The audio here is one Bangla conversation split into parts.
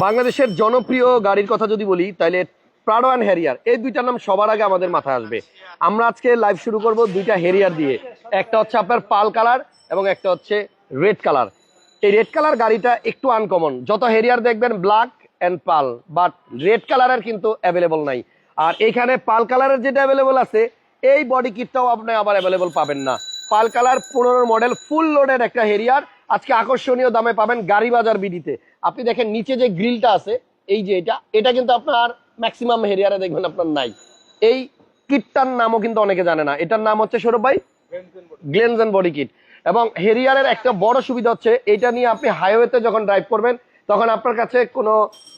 বাংলাদেশের জনপ্রিয় গাড়ির কথা যদি বলি তাহলে প্রাডো অ্যান্ড হ্যারিয়ার এই দুইটার নাম সবার আগে আমাদের মাথায় আসবে। আমরা আজকে লাইভ শুরু করব দুইটা হেরিয়ার দিয়ে। একটা হচ্ছে আপনার পাল কালার এবং একটা হচ্ছে রেড কালার। এই রেড কালার গাড়িটা একটু আনকমন যত হেরিয়ার দেখবেন black and pearl but red কালারের কিন্তু অ্যাভেলেবল নাই। আর এখানে পাল কালারের যেটা অ্যাভেলেবল আছে, এই বডি কিটটাও আপনি আবার অ্যাভেলেবল পাবেন না। পাল কালার পনেরো মডেল ফুল লোডেড একটা হেরিয়ার আজকে আকর্ষণীয় দামে পাবেন গাড়ি বাজার বিডিতে। আপনি দেখেন নিচে যে গ্রিলটা আছে, এই যে এটা এটা কিন্তু আপনার ম্যাক্সিমাম হেরিয়ারে দেখবেন আপনার নাই। এই কিটটার নামও কিন্তু অনেকে জানে না। এটার নাম হচ্ছে সৌরভ ভাই? গ্লেনজেন বডি কিট। এবং হেরিয়ারের একটা বড় সুবিধা হচ্ছে, এটা নিয়ে আপনি হাইওয়েতে যখন ড্রাইভ করবেন, তখন আপনার কাছে কোনো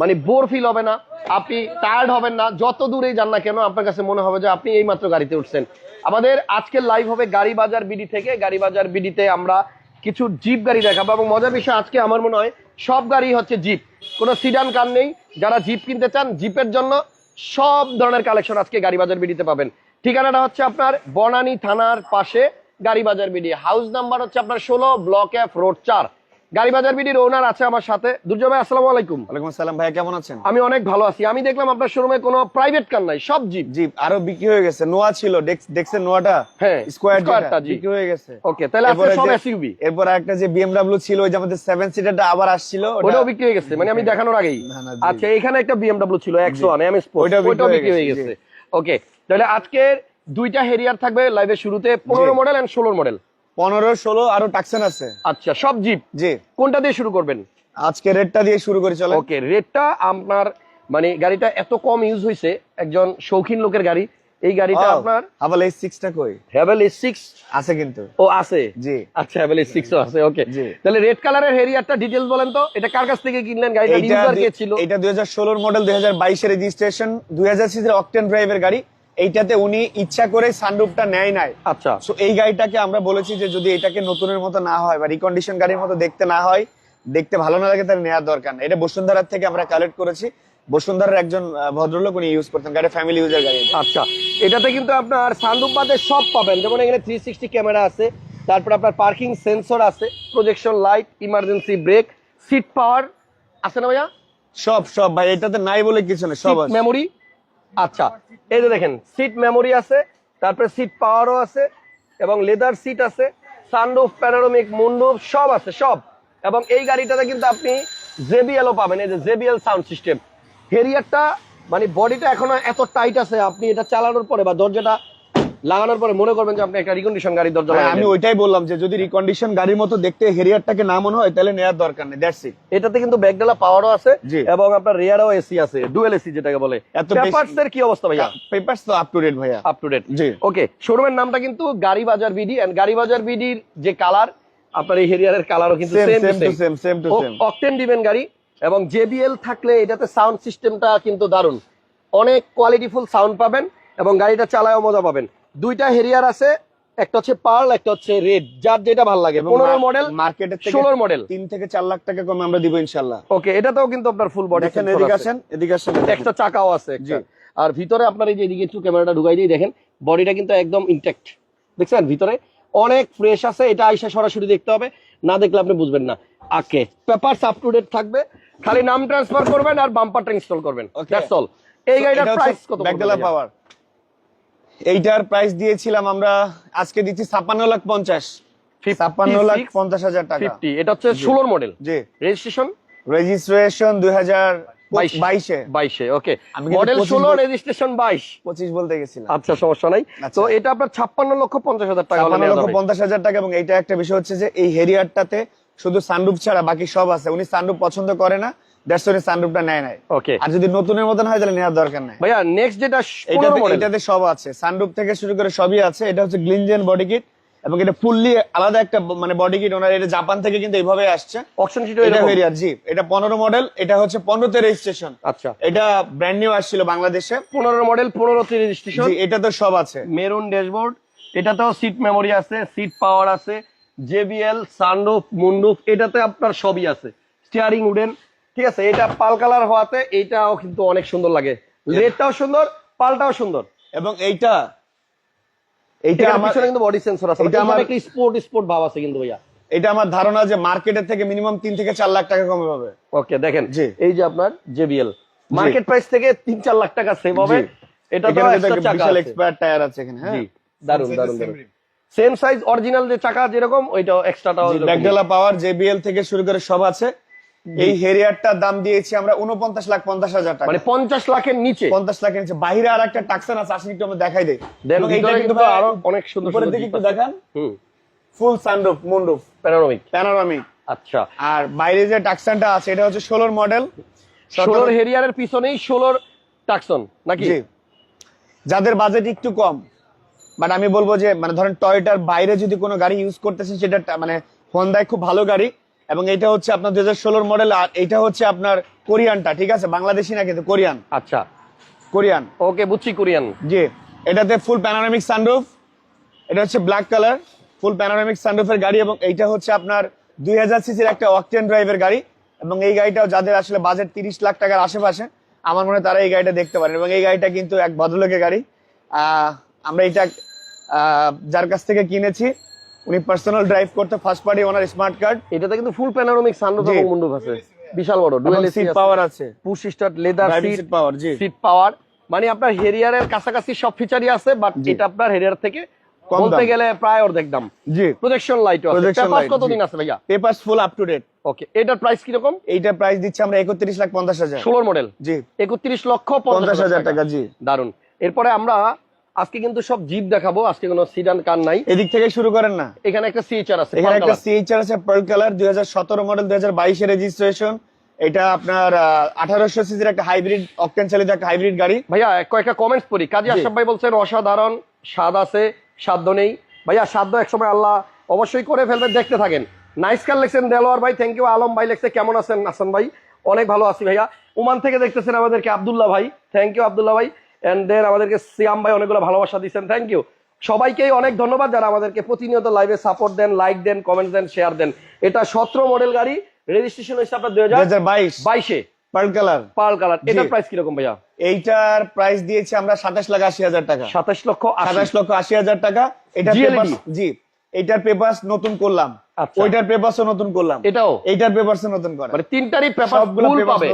মানে বোর ফিল হবে না। আপনি টায়ার্ড হবেন না। যত দূরেই যান না কেন, আপনার কাছে মনে হবে যে আপনি এই মাত্র গাড়িতে উঠছেন। আমাদের আজকের লাইভ হবে গাড়ি বাজার বিডি থেকে। গাড়ি বাজার বিডিতে আমরা কিছু জিপ গাড়ি দেখাবো এবং মজার বিষয় আজকে আমার মনে হয় সব গাড়ি হচ্ছে জিপ। কোনো সিডান কার নেই। যারা জিপ কিনতে চান, জিপের জন্য সব ধরনের কালেকশন আজকে গাড়ি বাজার বিডিতে পাবেন। ঠিকানাটা হচ্ছে আপনার বনানী থানার পাশে গাড়ি বাজার বিডি। হাউস নাম্বার হচ্ছে আপনার ষোলো ব্লক এফ রোড চার। গাড়ি বাজার বিডির ওনার আছে আমার সাথে। দুর্জয় ভাই আসসালামু আলাইকুম। ওয়ালাইকুম আসসালাম ভাইয়া কেমন আছেন? আমি অনেক ভালো আছি। আমি দেখলাম আপনার শোরুমে কোনো প্রাইভেট কার নাই সব জিপ জি আরও বিক্রি হয়ে গেছে। নোয়া ছিল ডেক্সের নোয়াটা? হ্যাঁ, স্কোয়ার স্কোয়ারটা, বিক্রি হয়ে গেছে। ওকে তাহলে আজকে সব এসইউবি এরপর একটা যে বিএমডব্লিউ ছিল ওই যে আমাদের সেভেন সিটারটা আবার আসছিল ওটা- ওটাও বিক্রি হয়ে গেছে। মানে আমি দেখানোর আগেই। আচ্ছা এখানে একটা বিএমডব্লিউ ছিল একশো ওয়ান এম স্পোর্ট ওইটাও বিক্রি হয়ে গেছে, ওকে তাহলে আজকের দুইটা হেরিয়ার থাকবে লাইভের শুরুতে পনেরো মডেল এন্ড ষোলোর মডেল পনেরো ষোলো আরও টাকসেন আছে। আচ্ছা সব জিপ? জি। কোনটা দিয়ে শুরু করবেন? আজকে রেটটা দিয়ে শুরু করি চলে ওকে রেটটা আপনার মানে গাড়িটা এত কম ইউজ হয়েছে একজন শৌখিন লোকের গাড়ি এই গাড়িটা আপনার আবার এই সিক্সটা কই? হ্যাভেল এস সিক্স আছে কিন্তু। ও আছে? জি। আচ্ছা হ্যাভেল এস সিক্স আছে ওকে। তাহলে রেড কালারের হেরিয়ারটা ডিটেলস বলেন তো এটা কার কাছ থেকে কিনলেন? গাড়িটা ইউজার কে ছিল? এটা দুই হাজার ষোলোর মডেল দুই হাজার বাইশের রেজিস্ট্রেশন দুই হাজার সিসির অকটেন ড্রাইভের গাড়ি এইটাতে উনি ইচ্ছা করে সানরুফটা নেয় নাই। আচ্ছা। সো এই গাড়িটাকে আমরা বলেছি যে যদি এটাকে নতুনের মতো না হয় বা রিকন্ডিশন গাড়ির মতো দেখতে না হয় দেখতে ভালো না লাগে তাহলে নেওয়ার দরকার নেই। এটা বসুন্ধরার থেকে আমরা কালেক্ট করেছি। বসুন্ধরার একজন ভদ্রলোক উনি ইউজ করতেন গাড়ি ফ্যামিলি ইউজার গাড়ি আচ্ছা। এটাতে কিন্তু আপনার সানরুফ বাদে সব পাবেন। যেমন এখানে থ্রি সিক্সটি ক্যামেরা আছে তারপর আপনার পার্কিং সেন্সর আছে projection light emergency brake seat power আছে না ভাইয়া? সব সব ভাই এটাতে নাই বলে কিছু নেই সব মেমোরি আচ্ছা এই যে দেখেন সিট মেমোরি আছে, তারপরে সিট পাওয়ারও আছে, এবং লেদার সিট আছে সানরুফ প্যানোরামিক মুন্ডুফ সব আছে, সব। এবং এই গাড়িটাতে কিন্তু আপনি জেবিএলও পাবেন, এই যে জেবিএল সাউন্ড সিস্টেম হেরিয়ারটা মানে বডিটা এখনও এত টাইট আছে, আপনি এটা চালানোর পরে বা দরজাটা লাগানোর পরে মনে করবেন যে আপনি একটা রিকন্ডিশন গাড়ির দরজা হ্যাঁ, আমি ওইটাই বললাম যে যদি রিকন্ডিশন গাড়ির মতো দেখতে হেরিয়ারটাকে না মনে হয় তাহলে নেওয়ার দরকার নেই দ্যাটস ইট এটাতে কিন্তু ব্যাকডালা পাওয়ারও আছে এবং আপনার রেয়ারও এসি আছে ডুয়েল এসি যেটাকে বলে। এত পেপারস এর কি অবস্থা ভাইয়া? পেপারস তো আপ টু ডেট ভাইয়া। আপ টু ডেট জি। ওকে শোরুমের নামটা কিন্তু গাড়ি বাজার বিডি এন্ড গাড়ি বাজার বিডির যে কালার আপনার এই হেরিয়ারের কালারও কিন্তু same to same same to same octane দিবেন গাড়ি এবং জেবিএল থাকলে এটাতে সাউন্ড সিস্টেমটা কিন্তু দারুণ। অনেক কোয়ালিটিফুল সাউন্ড পাবেন এবং গাড়িটা চালায়ও মজা পাবেন। দুইটা হেরিয়ার আছে একটা হচ্ছে পার্ল একটা হচ্ছে রেড যার যেটা ভালো লাগে। পনেরো মডেল মার্কেটের ষোলোর মডেল। তিন থেকে চার লাখ টাকা কমে আমরা দিব ইনশাল্লাহ ওকে এটাতেও কিন্তু আপনার ফুল বডি দেখেন এদিকে আসেন এদিকে আসেন একটা চাকাও আছে। আর ভিতরে আপনার এই যে এদিকে একটু ক্যামেরাটা ঢুকাই দিয়ে দেখেন বডিটা কিন্তু একদম ইনটেক্ট দেখছেন? ভিতরে অনেক ফ্রেশ আছে এটা আইসা সরাসরি দেখতে হবে। না দেখলে আপনি বুঝবেন না। Okay papers up to date থাকবে। খালি নাম ট্রান্সফার করবেন আর বাম্পারটা ইনস্টল করবেন. দ্যাটস অল এই গাড়িটার প্রাইস কত ব্যাকডালা পাওয়ার এইটার প্রাইস দিয়েছিলাম আমরা আজকে দিচ্ছি ছাপ্পান্ন লাখ পঞ্চাশ। ছাপ্পান্ন লাখ পঞ্চাশ হাজার টাকা। এটা হচ্ছে ষোলোর মডেল জি। রেজিস্ট্রেশন রেজিস্ট্রেশন দুই হাজার বাইশে। বাইশে। ওকে মডেল ষোলো রেজিস্ট্রেশন বাইশ। পঁচিশ বলতে গেছিলাম। আচ্ছা সমস্যা নাই। তো আচ্ছা। এটা আপনার ছাপ্পান্ন লক্ষ পঞ্চাশ হাজার টাকা ছাপ্পান্ন লক্ষ পঞ্চাশ হাজার টাকা এবং এইটা একটা বিষয় হচ্ছে যে এই হেরিয়ারটাতে শুধু সানরুফ ছাড়া বাকি সব আছে। উনি সানরুফ পছন্দ করে না। দ্যাটস উনি সানরুফটা নেয় নাই। ওকে আর যদি নতুনের মতন হয় তাহলে নেওয়ার দরকার নাই। ভাইয়া নেক্সট যেটা এটাতে এটাতে সব আছে। সানরুফ থেকে শুরু করে সবই আছে। এটা হচ্ছে গ্লিনজেন বডি কিট এবং এটা ফুললি আলাদা একটা মানে বডি কিট ওনার এটা জাপান থেকে কিন্তু এইভাবে আসছে। অপশন এটা এরকম? ভেরিয়ার জি। এটা পনেরো মডেল এটা হচ্ছে পনেরোতে রেজিস্ট্রেশন আচ্ছা। এটা ব্র্যান্ড নিউ আসছিল বাংলাদেশে। পনেরো মডেল পনেরো রেজিস্ট্রেশন জি এটা তো সব আছে। মেরুন ড্যাশবোর্ড এটাতেও সিট মেমোরি আছে সিট পাওয়ার আছে জেবিএল সানরুফ মুন্ডুফ এটাতে আপনার সবই আছে। স্টিয়ারিং উডেন ঠিক আছে এটা পাল কালার হওয়াতে এটাও কিন্তু অনেক সুন্দর লাগে। রেডটাও সুন্দর পালটাও সুন্দর। এবং এইটা এইটা আমার পিছনে কিন্তু বডি সেন্সর আছে। এটা আমার একটা স্পোর্ট স্পোর্ট ভাব আছে কিন্তু ভাইয়া। এটা আমার ধারণা যে মার্কেটের থেকে মিনিমাম তিন থেকে চার লাখ টাকা কমে পাবে। ওকে দেখেন। এই যে আপনার জেবিএল মার্কেট প্রাইস থেকে তিন চার লাখ টাকা সেভ হবে। এটা তো চাকা বিশাল এক্সপায়ার টায়ার আছে এখানে হ্যাঁ? দারুণ দারুণ দারুণ সেম সাইজ অরিজিনাল যে চাকা যেরকম ওইটাও এক্সট্রাটাও ব্যাকডালা পাওয়ার জেবিএল থেকে শুরু করে সব আছে। এই হেরিয়ারটার দাম দিয়েছি আমরা উনপঞ্চাশ লাখ পঞ্চাশ হাজার টাকা। মানে পঞ্চাশ লাখের নিচে। পঞ্চাশ লাখের নিচে। বাইরে আর একটা টাকসান আছে আসেন একটু আমরা দেখাই দেয় আরও অনেক সুন্দর উপরের দিকে একটু দেখান। Full sunroof moonroof. Panoramic panoramic আচ্ছা। আর বাইরে যে টাকসানটা আছে এটা হচ্ছে ষোলোর মডেল ষোলোর হেরিয়ারের পিছনেই ষোলোর টাকসন নাকি? যাদের বাজেট একটু কম। বাট আমি বলব যে মানে ধরেন টয়টার বাইরে যদি কোনো গাড়ি ইউজ করতেছেন সেটা মানে হন্ডায় খুব ভালো গাড়ি। এবং এটা হচ্ছে আপনার দুই হাজার মডেল আর এটা হচ্ছে আপনার কোরিয়ানটা ঠিক আছে? বাংলাদেশি না কিন্তু কোরিয়ান। আচ্ছা। কোরিয়ান। ওকে বুঝছি কোরিয়ান। জি এটাতে ফুল প্যানোরামিক সানরুফ এটা হচ্ছে ব্ল্যাক কালার ফুল প্যানোরামিক সানরুফের গাড়ি এবং এইটা হচ্ছে আপনার দুই হাজার সিসির একটা অকটেন ড্রাইভের গাড়ি এবং এই গাড়িটাও যাদের আসলে বাজেট তিরিশ লাখ টাকার আশেপাশে আমার মনে হয় তারা এই গাড়িটা দেখতে পারেন এবং এই গাড়িটা কিন্তু এক ভদ্রলোকের গাড়ি। আহ, আমরা এটা যার কাছ থেকে কিনেছি উনি পার্সোনাল ড্রাইভ করতে first party owner smart card এটাতে কিন্তু ফুল প্যানোরামিক সানরুফ। এবং মুন্ডুপ আছে। বিশাল বড় ডুয়েল এসি সিট পাওয়ার আছে। Push start leather seat power জি। সিট পাওয়ার মানে আপনার হেরিয়ারের কাছাকাছি সব ফিচারই আছে বাট এটা আপনার হেরিয়ার থেকে কম বলতে গেলে প্রায় অর্ধেক দাম। জি। প্রজেকশন লাইট আছে। Light, কতদিন আছে ভাইয়া? Papers full up to date okay এটার প্রাইস কি রকম এইটা প্রাইস দিচ্ছি আমরা একত্রিশ লাখ পঞ্চাশ হাজার। ষোলোর মডেল জি। একত্রিশ লক্ষ পঞ্চাশ হাজার টাকা। জি। দারুণ এরপরে আমরা আজকে কিন্তু সব জিপ দেখাবো আজকে কোনো সিডান কার নাই। এদিক থেকে শুরু করেন না। এখানে একটা সিএচআর আছে এখানে একটা। সিএইচআর আছে পার্ল কালার দুই হাজার সতেরো মডেল দুই হাজার বাইশের রেজিস্ট্রেশন এটা আপনার আঠারোশো সিসির একটা হাইব্রিড অকটেন চালিত একটা হাইব্রিড গাড়ি। ভাইয়া কয়েকটা কমেন্টস পড়ি। কাজী। আশরাফ ভাই বলছেন অসাধারণ স্বাদ আছে সাধ্য নেই। ভাইয়া সাধ্য একসময় আল্লাহ অবশ্যই করে ফেলবেন দেখতে থাকেন। নাইস কার লেখছেন দেলোয়ার ভাই থ্যাংক ইউ আলম ভাই লেখছে কেমন আছেন হাসান ভাই? অনেক ভালো আছি ভাইয়া। ওমান থেকে দেখতেছেন আমাদেরকে আব্দুল্লাহ ভাই থ্যাংক ইউ আব্দুল্লাহ ভাই। এন্ড দেন আমাদেরকে সিয়াম ভাই অনেকগুলো ভালোবাসা দিচ্ছেন থ্যাংক ইউ সবাইকেই অনেক ধন্যবাদ যারা আমাদেরকে প্রতিনিয়ত লাইভে সাপোর্ট দেন লাইক দেন কমেন্ট দেন শেয়ার দেন। এটা সতেরো মডেল গাড়ি রেজিস্ট্রেশন হয়েছে আপনার দুই হাজার বাইশ। বাইশে। পার্ল কালার পার্ল কালার এটার প্রাইস কীরকম ভাইয়া? এইটার প্রাইস দিয়েছি আমরা সাতাশ লাখ আশি হাজার টাকা। সাতাশ লক্ষ সাতাশ লক্ষ আশি হাজার টাকা। এটা পেপার জি। এইটার পেপার নতুন করলাম। আচ্ছা। ওইটার পেপারসও নতুন করলাম। এটাও? এইটার পেপারস নতুন করা। মানে তিনটারই পেপার সবগুলো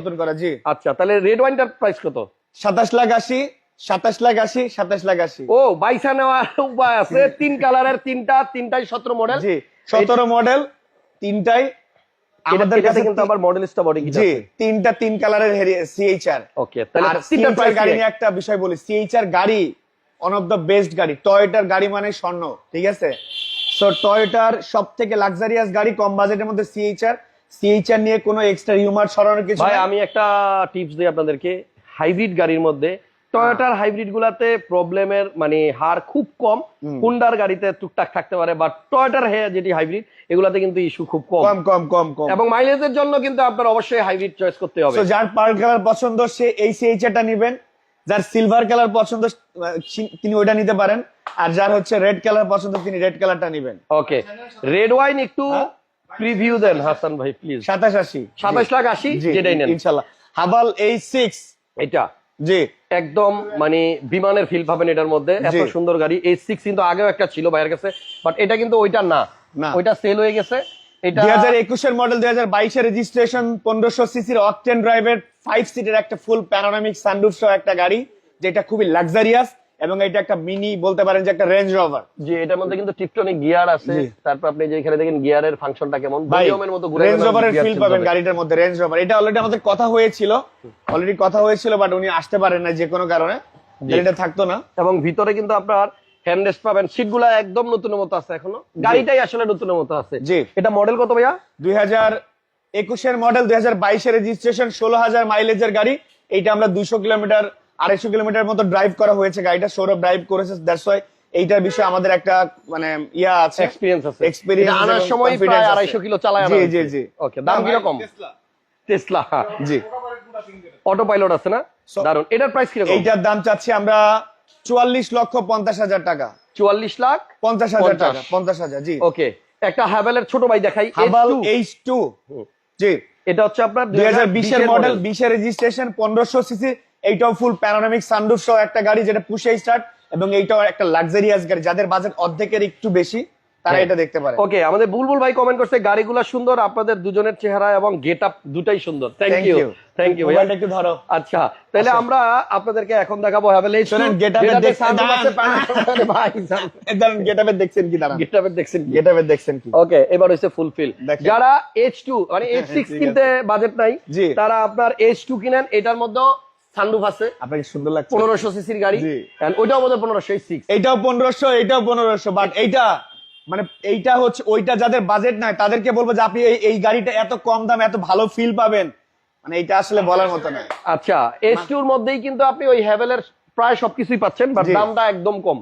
নতুন করা জি। আচ্ছা তাহলে রেড ওয়াইনটার প্রাইস কত? সাতাশ লাখ আশি সাতাশ লাখ আশি সাতাশ লাখ আশি। ও বাইসা নেওয়ার উপায় আছে। তিন কালারের তিনটা তিনটাই সতেরো মডেল জি সতেরো মডেল তিনটাই আমাদের কাছে কিন্তু আবার মডেলিস্টা বডি জি তিনটা তিন কালারের সিএইচআর ওকে তাহলে আর তিনটা গাড়ি নিয়ে একটা বিষয় বলি। সিএইচআর গাড়ি ওয়ান অফ দ্য বেস্ট গাড়ি। টয়োটার গাড়ি মানে স্বর্ণ ঠিক আছে? সো টয়োটার সব থেকে লাক্সারিয়াস গাড়ি কম বাজেটের মধ্যে সিএইচআর সিএইচআর নিয়ে কোনো এক্সট্রা হিউমার সরানোর কিছু ভাই আমি একটা টিপস দিই আপনাদেরকে। হাইব্রিড গাড়ির মধ্যে টয়োটার হাইব্রিড গুলাতে প্রবলেমের মানে হার খুব কম। হুন্ডার গাড়িতে টুকটাক থাকতে পারে বাট টয়োটার হে যেটি হাইব্রিড এগুলাতে কিন্তু ইস্যু খুব কম। কম কম কম কম। এবং মাইলেজের জন্য কিন্তু আপনার অবশ্যই হাইব্রিড চয়েস করতে হবে। তো যার পার্ল কালার পছন্দ সে এই সিএইচআরটা নেবেন। যার সিলভার কালার পছন্দ তিনি ওইটা নিতে পারেন। আর যার হচ্ছে রেড কালার পছন্দ তিনি রেড কালারটা নেবেন। ওকে রেড ওয়াইন একটু প্রিভিউ দেন হাসান ভাই প্লিজ সাতাশ আশি। সাতাশ লাখ আশি জি যেটাই নেন। ইনশাল্লাহ। হাবাল এই সিক্স এটা? জি। একদম মানে বিমানের ফিল পাবেন এটার মধ্যে। এত সুন্দর গাড়ি। এই সিক্স কিন্তু আগেও একটা ছিল ভাইয়ের কাছে বাট এটা কিন্তু ওইটা না। না। ওইটা সেল হয়ে গেছে। এটা দুই হাজার একুশের মডেল দুই হাজার বাইশের রেজিস্ট্রেশন পনেরোশো সিসির অকটেন ড্রাইভের ফাইভ সিটের একটা ফুল প্যানোরামিক সানরুফ সহ একটা গাড়ি যেটা খুবই লাক্সারিয়াস এবং এটা একটা মিনি বলতে পারেন যে একটা রেঞ্জ রভার যে এটার মধ্যে কিন্তু টিপটনিক গিয়ার আছে। তারপর আপনি যে এখানে দেখেন গিয়ারের ফাংশনটা কেমন। ভলিউমের মতো ঘুরে রেঞ্জ রভারের ফিল পাবেন গাড়িটার মধ্যে রেঞ্জ রভার এটা অলরেডি আমাদের কথা হয়েছিল। অলরেডি কথা হয়েছিল বাট উনি আসতে পারেন না যে কোনো কারণে। এটা থাকতো না। এবং ভিতরে কিন্তু আপনার হ্যান্ডরেস্ট পাবেন। সিটগুলা একদম নতুনের মতো আছে এখনও। গাড়িটাই আসলে নতুনের মতো আছে। জি। এটা মডেল কত ভাইয়া? দুই হাজার একুশের মডেল দুই হাজার বাইশের রেজিস্ট্রেশন ষোলো হাজার মাইলেজের গাড়ি। এইটা আমরা দুইশো কিলোমিটার আড়াইশো কিলোমিটার মতো ড্রাইভ করা হয়েছে গাড়িটা সৌরভ ড্রাইভ করেছে দ্যাটস ওয়াই এইটার বিষয়ে আমাদের একটা মানে ইয়া আছে এক্সপিরিয়েন্স আছে। এটা আনার সময় প্রায় আছে। আড়াইশো কিলো চালায় জি, জি, জি। ওকে দাম কীরকম? টেসলা জি। অটো পাইলট আছে না? দারুণ এটার প্রাইস কীরকম? এইটার দাম চাচ্ছি আমরা চুয়াল্লিশ লক্ষ পঞ্চাশ হাজার টাকা। চুয়াল্লিশ লাখ পঞ্চাশ হাজার টাকা পঞ্চাশ। হাজার জি। ওকে একটা হ্যাভেলের ছোট ভাই দেখাই হাবাল H2 এইচ টু জি। এটা হচ্ছে আপনার দুই হাজার বিশের মডেল বিশের রেজিস্ট্রেশন পনেরোশো সিসি এইটাও ফুল প্যানোরামিক সানরুফ সহ একটা গাড়ি যেটা পুষে স্টার্ট এবং এইটাও একটা লাক্সারিয়াস গাড়ি। যাদের বাজেট অর্ধেকের একটু বেশি তারা হ্যাঁ। এটা দেখতে পারে। ওকে আমাদের বুলবুল ভাই কমেন্ট করছে গাড়িগুলো সুন্দর আপনাদের দুজনের চেহারা এবং গেট আপ দুটাই সুন্দর। থ্যাংক ইউ থ্যাংক ইউ ভাইয়া। একটু ধরো। আচ্ছা তাহলে আচ্ছা। আমরা আপনাদেরকে এখন দেখাবো হ্যাভেল এইচ শোনেন, দেখতে- দাঁড়ান। ভাই দাঁড়ান গেটআপে দেখছেন কি দাঁড়ান। গেট আপের দেখছেন কি? গেটআপে দেখছেন কি? ওকে এবার হচ্ছে ফুলফিল। যারা এইচ টু মানে এইচ সিক্স ঠিক কিনতে বাজেট নাই তারা আপনার এইচ টু কিনেন এটার মধ্যে সানরুফ আছে। আপনাকে সুন্দর লাগছে। পনেরোশো সিসির গাড়ি। ওইটাও বোধহয় পনেরোশো সিক্স পনেরোশো বাট এইটা মানে এইটা হচ্ছে ওইটা যাদের বাজেট নাই তাদেরকে বলব যে আপনি এই গাড়িটা এত কম দাম এত ভালো ফিল পাবেন। মানে এইটা আসলে বলার মতো না আচ্ছা এইচ টুর মধ্যেই কিন্তু আপনি ওই হ্যাভেলের প্রায় সবকিছুই পাচ্ছেন বাট দামটা একদম কম।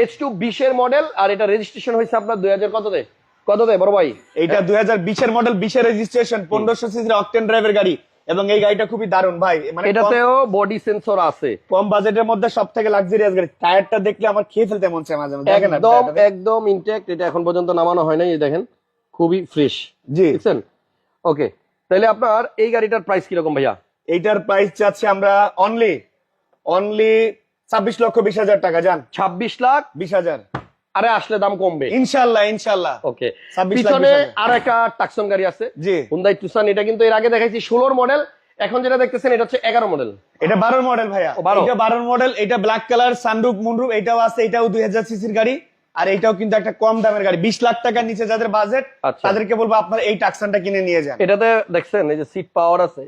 এইচ টু বিশের মডেল আর এটা রেজিস্ট্রেশন হয়েছে আপনার দুই হাজার কততে? কততে বড় ভাই? এইটা দুই হাজার বিশের মডেল বিশের রেজিস্ট্রেশন পনেরোশো সিসির অকটেন ড্রাইভের গাড়ি। এবং এই গাড়িটা খুবই দারুণ ভাই। মানে এটাতেও বডি সেন্সর আছে। কম বাজেটের মধ্যে সব থেকে লাক্সারিয়াস গাড়ি। টায়ারটা দেখলে আমার খেয়ে ফেলতে মন চায় মাঝে মাঝে দেখেন একদম একদম ইনটেক্ট এটা এখন পর্যন্ত নামানো হয় নাই এই দেখেন খুবই ফ্রেশ জি। বুঝছেন? ওকে তাহলে আপনার এই গাড়িটার প্রাইস কীরকম ভাইয়া? এইটার প্রাইস চাচ্ছি আমরা অনলি অনলি ছাব্বিশ লক্ষ বিশ হাজার টাকা যান ছাব্বিশ লাখ বিশ হাজার। আরে আসলে দাম কমবে। ইনশাল্লাহ ইনশাল্লাহ। ওকে। পিছনে আর একটা টাকসন গাড়ি আছে। জি। হুন্দাই টুসান এটা কিন্তু এর আগে দেখাইছি ষোলোর মডেল এখন যেটা দেখতেছেন এটা হচ্ছে এগারো মডেল এটা বারোর মডেল ভাইয়া। ও, 12 এটা বারোর মডেল এটা ব্ল্যাক কালার সানরুফ মুনরুফ এটাও আছে এটাও দুই হাজার সিসির গাড়ি। আর এটাও কিন্তু একটা কম দামের গাড়ি। বিশ লাখ টাকার নিচে যাদের বাজেট আচ্ছা। তাদেরকে বলব আপনার এই টাকসানটা কিনে নিয়ে যান। এটাতে দেখছেন এই যে সিট পাওয়ার আছে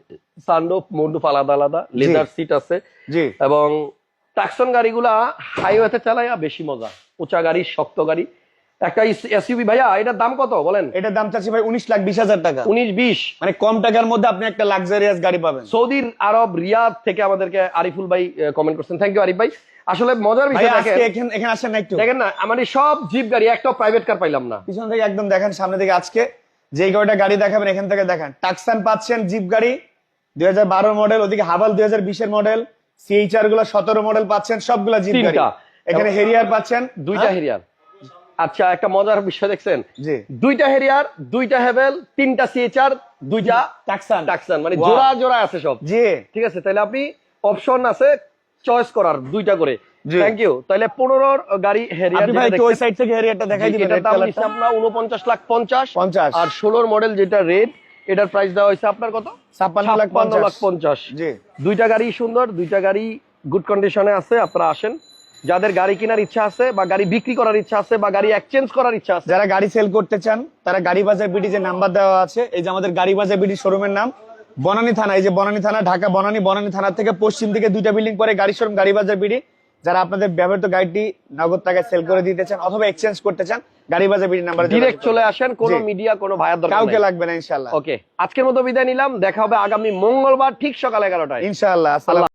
সানরুফ মুন্ডুফ আলাদা আলাদা লেদার সিট আছে। জি। এবং টাকসন গাড়িগুলা হাইওয়েতে চালাইয়া বেশি মজা। উঁচা গাড়ি শক্ত গাড়ি। একটা এসইউভি ভাইয়া এটার দাম কত বলেন? এটার দাম চাচ্ছি ভাই উনিশ লাখ বিশ হাজার টাকা। উনিশ বিশ। মানে কম টাকার মধ্যে আপনি একটা লাক্সারিয়াস গাড়ি পাবেন। সৌদির আরব রিয়াদ থেকে আমাদেরকে আরিফুল ভাই কমেন্ট করছেন। থ্যাংক ইউ আরিফ ভাই। আসলে মজার বিষয় আজকে দেখেন এখানে এখানে আসেন না একটু। দেখেন না মানে সব জিপ গাড়ি একটাও প্রাইভেট কার পাইলাম না। পিছন থেকে একদম দেখেন সামনে থেকে আজকে। যে কয়টা গাড়ি দেখাবেন এখান থেকে দেখেন। টাকসান পাচ্ছেন জিপ গাড়ি দুই হাজার বারো মডেল ওদিকে হাভাল দুই হাজার বিশের মডেল সিএইচআরগুলো সতেরো মডেল পাচ্ছেন সবগুলা জিপ গাড়ি। এখানে হেরিয়ার পাচ্ছেন। দুইটা? হেরিয়ার আচ্ছা একটা মজার বিষয় দেখছেন? দুইটা হেরিয়ার দুইটা হেভেল তিনটা সিএচআর দুইটা টাকসান টাকসান মানে জোড়া জোড়া আছে সব। জি। ঠিক আছে তাহলে আপনি অপশন আছে চয়েস করার দুইটা করে। থ্যাংক ইউ তাহলে পনেরোর গাড়ি হেরিয়ার আপনি ভাই একটু ওই সাইড থেকে হেরিয়ারটা দেখাই দিবেন red দাম। নিচ্ছে আপনার উনপঞ্চাশ লাখ পঞ্চাশ। পঞ্চাশ। আর ষোলোর মডেল যেটা রেড এটার প্রাইস দেওয়া হয়েছে আপনার কত? ছাপ্পান্ন লাখ লাখ পঞ্চাশ। দুইটা গাড়ি সুন্দর দুইটা গাড়ি গুড কন্ডিশনে আছে আপনারা আসেন। যাদের গাড়ি কেনার ইচ্ছা আছে বা গাড়ি বিক্রি করার ইচ্ছা আছে বা গাড়ি এক্সচেঞ্জ করার ইচ্ছা আছে। যারা গাড়ি সেল করতে চান তারা গাড়ি বাজার বিডি যে নাম্বার দেওয়া আছে এই যে আমাদের গাড়ি বাজার বিডি শোরুমের নাম বনানী থানা এই যে বনানী থানা ঢাকা বনানী বনানী থানা থেকে পশ্চিম দিকে দুইটা বিল্ডিং পরে গাড়ি শোরুম গাড়ি বাজার বিডি যারা আপনাদের ব্যবহৃত গাড়িটি নগদ টাকায় সেল করে দিতে চান অথবা এক্সচেঞ্জ করতে চান গাড়ি বাজার বিডি নাম্বার ডিরেক্ট চলে আসেন কোনো মিডিয়া কোনো ভাইয়ার দরকার কাউকে লাগবে না ইনশাআল্লাহ। ওকে আজকের মতো বিদায় নিলাম দেখা হবে আগামী মঙ্গলবার ঠিক সকাল এগারোটায়। ইনশাআল্লাহ আসসালাম